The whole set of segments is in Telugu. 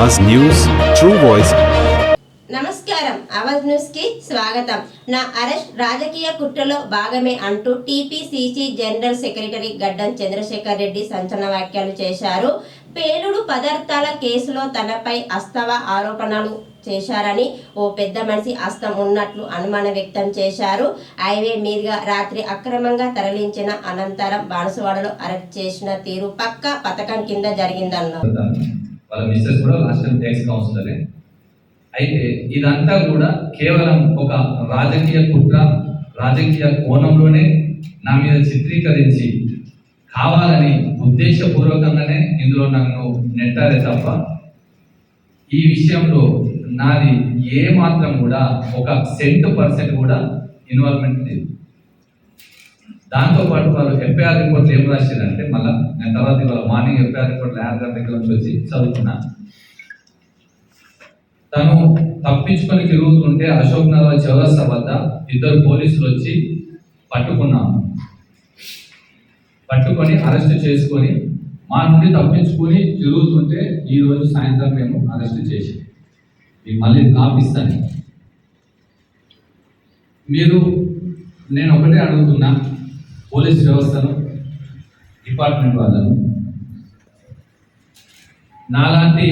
అవాజ్ న్యూస్ ట్రూ వాయిస్ నమస్కారం. అవాజ్ న్యూస్కి స్వాగతం. నా అరెస్ట్ రాజకీయ కుట్రలో భాగమే అంటూ టీపీసీసీ జనరల్ సెక్రటరీ గడ్డం చంద్రశేఖర్ రెడ్డి సంచలన వ్యాఖ్యలు చేశారు. పేలుడు పదార్థాల కేసులో తనపై అస్తవ ఆరోపణలు చేశారని ఓ పెద్ద మనిషి అస్తం ఉన్నట్లు అనుమానం వ్యక్తం చేశారు. హైవే మీదుగా రాత్రి అక్రమంగా తరలించిన అనంతరం బాణసువాడలో అరెస్ట్ చేసిన తీరు పక్క పథకం కింద జరిగిందన్నారు. వాళ్ళ మిస్టర్స్ కూడా లాస్ట్ టైం ట్యాక్స్ కౌన్సిలరే. అయితే ఇదంతా కూడా కేవలం ఒక రాజకీయ కుట్ర రాజకీయ కోణంలోనే నా మీద చిత్రీకరించి కావాలని ఉద్దేశపూర్వకంగానే ఇందులో నన్ను నెట్టారే తప్ప ఈ విషయంలో నాది ఏ మాత్రం కూడా ఒక సెంట్ పర్సెంట్ కూడా ఇన్వాల్వ్మెంట్ లేదు. దాంతో పాటు వాళ్ళు ఎఫ్ఐఆర్ రిపోర్ట్లు ఏం రాశారంటే మళ్ళీ నేను తర్వాత ఇవాళ మార్నింగ్ ఎఫ్ఐఆర్ రిపోర్ట్లు యాడ్ గారి దగ్గర నుంచి వచ్చి చదువుకున్నాను తను తప్పించుకొని తిరుగుతుంటే అశోక్ నగర్ చౌరస్తా వద్ద ఇద్దరు పోలీసులు వచ్చి పట్టుకున్నాము పట్టుకొని అరెస్ట్ చేసుకొని మా నుండి తప్పించుకొని తిరుగుతుంటే ఈరోజు సాయంత్రం మేము అరెస్ట్ చేసి మీకు మళ్ళీ కాపిస్తాను మీరు నేను ఒకటే అడుగుతున్నా పోలీస్ వ్యవస్థను డిపార్ట్మెంట్ వాళ్ళను నాలాంటి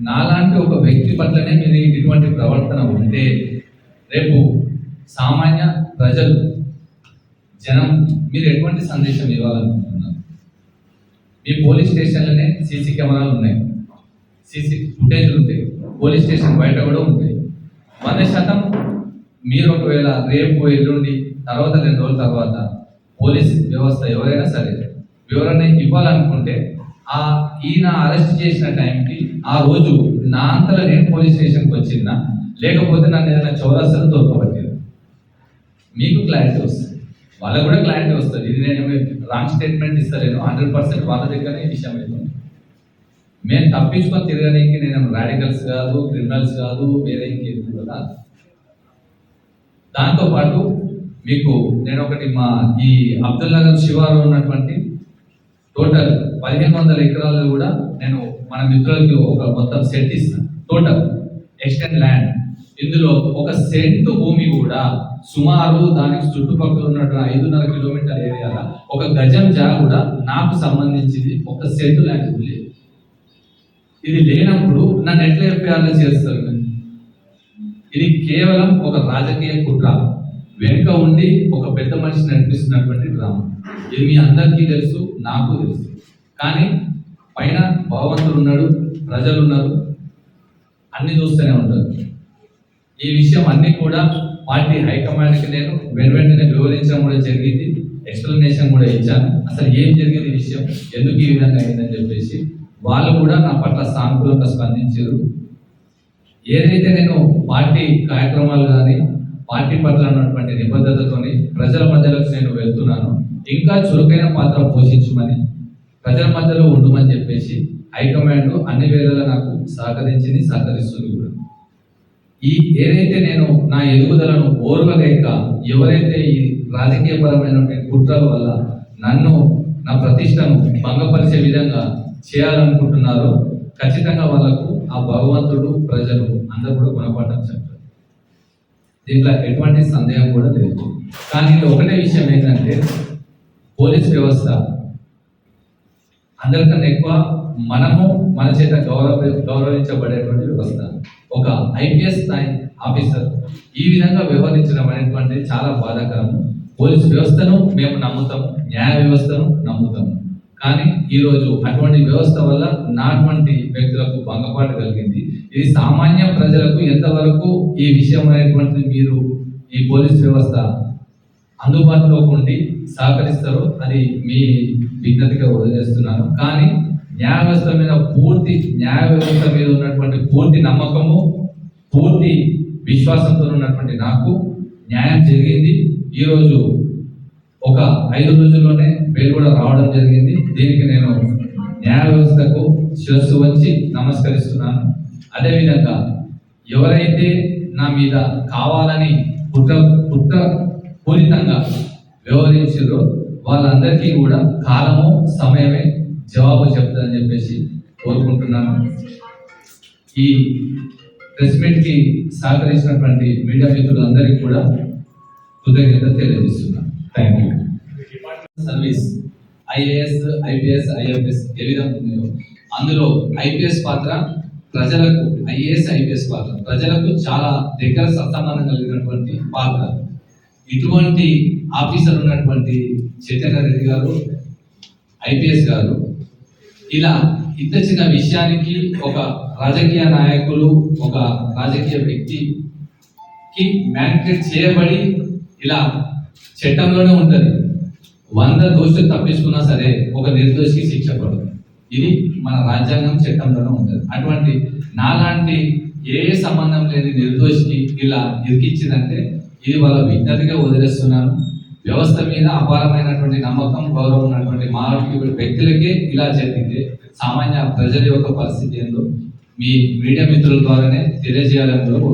నాలాంటి ఒక వ్యక్తి పట్లనే మీరు ఇటువంటి ప్రవర్తన ఉంటే రేపు సామాన్య ప్రజలు జనం మీరు ఎటువంటి సందేశం ఇవ్వాలనుకుంటున్నారు? మీ పోలీస్ స్టేషన్లోనే సీసీ కెమెరాలు ఉన్నాయి. సీసీ ఫుటేజ్లు ఉంటాయి. పోలీస్ స్టేషన్ బయట కూడా ఉంటాయి. వంద శాతం మీరు ఒకవేళ రేపు ఎల్లుండి తర్వాత రెండు రోజుల తర్వాత పోలీస్ వ్యవస్థ ఎవరైనా సరే వివరణ ఇవ్వాలనుకుంటే ఆ ఈయన అరెస్ట్ చేసిన టైంకి ఆ రోజు నా అంతల నేను పోలీస్ స్టేషన్కి వచ్చిందా లేకపోతే నన్ను ఏదైనా చౌరస్తాలో దొరకబట్టారు మీకు క్లారిటీ వస్తుంది. వాళ్ళకు కూడా క్లారిటీ వస్తుంది. ఇది నేను రాంగ్ స్టేట్మెంట్ ఇస్తలేను. హండ్రెడ్ పర్సెంట్ వాళ్ళ దగ్గరనే విషయం అవుతుంది మేము తప్పించుకొని తిరగడానికి నేను రాడికల్స్ కాదు క్రిమినల్స్ కాదు వేరే ఇంకేది కూడా కాదు. దాంతోపాటు మీకు నేను ఒకటి మా ఈ అబ్దుల్ నగర్ శివారు ఉన్నటువంటి టోటల్ పదిహేను వందల ఎకరాలు కూడా నేను మన మిత్రులకి ఒక మొత్తం సెట్ ఇస్తాను. Total extend land. ఇందులో ఒక సెంటు భూమి కూడా సుమారు దానికి చుట్టుపక్కల ఉన్నటువంటి ఐదున్నర కిలోమీటర్ ఏరియాలో ఒక గజం జా కూడా నాకు సంబంధించింది. ఒక సెంటు ల్యాండ్ లేదు. ఇది లేనప్పుడు నన్ను ఎట్లా ఎఫ్ఐఆర్లు చేస్తారు ఇది కేవలం ఒక రాజకీయ కుట్ర. వెనుక ఉండి ఒక పెద్ద మనిషి నడిపిస్తున్నటువంటి డ్రామా ఇది మీ అందరికీ తెలుసు నాకు తెలుసు. కానీ పైన భగవంతుడు ఉన్నాడు ప్రజలు ఉన్నారు అన్ని చూస్తూనే ఉంటారు. ఈ విషయం అన్ని కూడా పార్టీ హైకమాండ్కి నేను వెనువెంటనే వివరించడం కూడా జరిగింది ఎక్స్ప్లెనేషన్ కూడా ఇచ్చాను. అసలు ఏం జరిగింది ఈ విషయం ఎందుకు ఈ విధంగా అయిందని చెప్పేసి వాళ్ళు కూడా నా పట్ల సానుకూలంగా స్పందించారు. ఏదైతే నేను పార్టీ కార్యక్రమాలు కానీ పార్టీ పట్ల ఉన్నటువంటి నిబద్ధతతోని ప్రజల మధ్యలోకి నేను వెళ్తున్నాను. ఇంకా చురుకైన పాత్ర పోషించమని ప్రజల మధ్యలో ఉండమని చెప్పేసి హైకమాండ్ అన్ని వేళలా నాకు సహకరించింది సహకరిస్తుంది కూడా. ఈ ఏదైతే నేను నా ఎదుగుదలను ఓర్వలేక ఎవరైతే ఈ రాజకీయపరమైనటువంటి కుట్రల వల్ల నన్ను నా ప్రతిష్టను భంగపరిచే విధంగా చేయాలనుకుంటున్నారో ఖచ్చితంగా వాళ్ళకు ఆ భగవంతుడు ప్రజలు అందరూ కూడా గుణపాఠం చెప్తారు దీంట్లో ఎటువంటి సందేహం కూడా లేదు. కానీ ఒకటే విషయం ఏంటంటే పోలీస్ వ్యవస్థ అందరికన్నా ఎక్కువ మనము మన చేత గౌరవ గౌరవించబడేటువంటి వ్యవస్థ. ఒక ఐపీఎస్ స్థాయి ఆఫీసర్ ఈ విధంగా వ్యవహరించడం అనేటువంటి చాలా బాధాకరం. పోలీస్ వ్యవస్థను మేము నమ్ముతాం న్యాయ వ్యవస్థను నమ్ముతాము కానీ ఈరోజు అటువంటి వ్యవస్థ వల్ల నాటువంటి వ్యక్తులకు భంగపాటు కలిగింది. ఇది సామాన్య ప్రజలకు ఎంతవరకు ఈ విషయం అనేటువంటి మీరు ఈ పోలీస్ వ్యవస్థ అందుబాటులో ఉండి సహకరిస్తారో అది మీ విజ్ఞతగా వదిలేస్తున్నాను కానీ న్యాయ వ్యవస్థ మీద పూర్తి న్యాయ వ్యవస్థ మీద ఉన్నటువంటి పూర్తి నమ్మకము పూర్తి విశ్వాసంతో ఉన్నటువంటి నాకు న్యాయం జరిగింది. ఈరోజు ఒక ఐదు రోజుల్లోనే బెయిల్ కూడా రావడం జరిగింది. దీనికి నేను న్యాయ వ్యవస్థకు శిరస్సు వచ్చి నమస్కరిస్తున్నాను. అదేవిధంగా ఎవరైతే నా మీద కావాలని కుట్ర కుట్ర పూరితంగా వ్యవహరించారో వాళ్ళందరికీ కూడా కాలము సమయమే జవాబు చెప్తుందని చెప్పేసి కోరుకుంటున్నాను. ఈ ప్రెస్ మీట్కి సహకరించినటువంటి మీడియా మిత్రులందరికీ కూడా కృతజ్ఞత తెలియజేస్తున్నాను. సర్వీస్ ఐఏఎస్ ఐపీఎస్ ఐఎఫ్ఎస్ ఏ విధంగా ఉన్నాయో. అందులో ఐపీఎస్ పాత్ర ప్రజలకు ఐఏఎస్ ఐపీఎస్ పాత్ర ప్రజలకు చాలా దగ్గర సత్సంబంధం కలిగినటువంటి పాత్ర. ఇటువంటి ఆఫీసర్ ఉన్నటువంటి చైతన్య రెడ్డి గారు ఐపీఎస్ గారు ఇలా ఇంత చిన్న విషయానికి ఒక రాజకీయ నాయకులు ఒక రాజకీయ వ్యక్తికి మ్యాండేట్ చేయబడి ఇలా చట్టంలోనే ఉంటుంది. వంద దోషులు తప్పించుకున్నా సరే ఒక నిర్దోషికి శిక్ష పడదు ఇది మన రాజ్యాంగం చట్టంలోనే ఉంటుంది. అటువంటి నాలాంటి ఏ సంబంధం లేని నిర్దోషికి ఇలా ఇరికిచ్చిందంటే ఇది వాళ్ళ విజ్ఞతగా వదిలేస్తున్నాను వ్యవస్థ మీద అపారమైనటువంటి నమ్మకం గౌరవం ఉన్నటువంటి మానవ వ్యక్తులకే ఇలా జరిగింది. సామాన్య ప్రజల యొక్క పరిస్థితి ఏందో మీ మీడియా మిత్రుల ద్వారానే తెలియజేయాలని కూడా